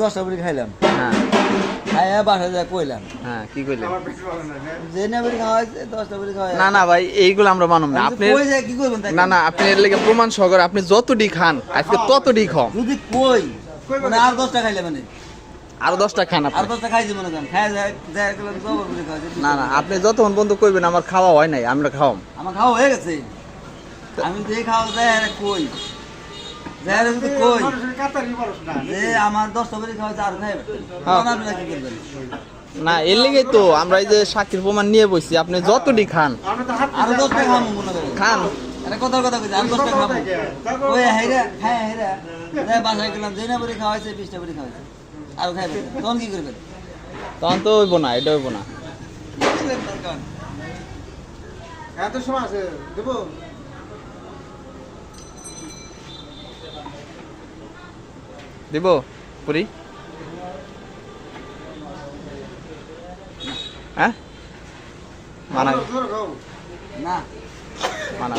দশটা বিড়ি খাইলাম। হ্যাঁ। খাইয়া বাসা যায় কইলাম। হ্যাঁ কি কইলেন? যে না বিড়ি খাওয়া হয়েছে দশটা বিড়ি খাওয়া না না ভাই এইগুলো আমরা মানব না। আপনি তো কই যায় কি করবেন? না না আপনি এর লেগে প্রমাণ সহকারে আপনি যতটি খান আজকে ততটি খাও। যদি কই মানে আর দশটা খাইলে মানে? আরও দশটা খান আর আপনি দশটা খাইছি মনে করেন। খাই যায় যায় গেলাম জবর বিড়ি খাওয়া না না আপনি যতক্ষণ বন্ধু কইবেন আমার খাওয়া হয় নাই আমরা খাওয়াম। আমার খাওয়া হয়ে গেছে। আমি যে খাওয়া যায় আর কই যায় আর যদি কই যে আমার দশটা আর হ্যাঁ। আপনারা কি করবেন না এর লেগেই তো আমরা এই যে সাক্ষীর প্রমাণ নিয়ে বসছি আপনি যতটি খান। আরও দশটা খাব খান। এটা কথার কথা কইছে আর দশটা খাব ওই হেরা হ্যাঁ হেরা বাসায় গেলাম যে না বিশটা আর খাইবে তখন কি করবেন? তখন তো হইব না এটা হইব না। এত সময় আছে দেবো? দিব পুরি। হ্যাঁ? মানা না মানা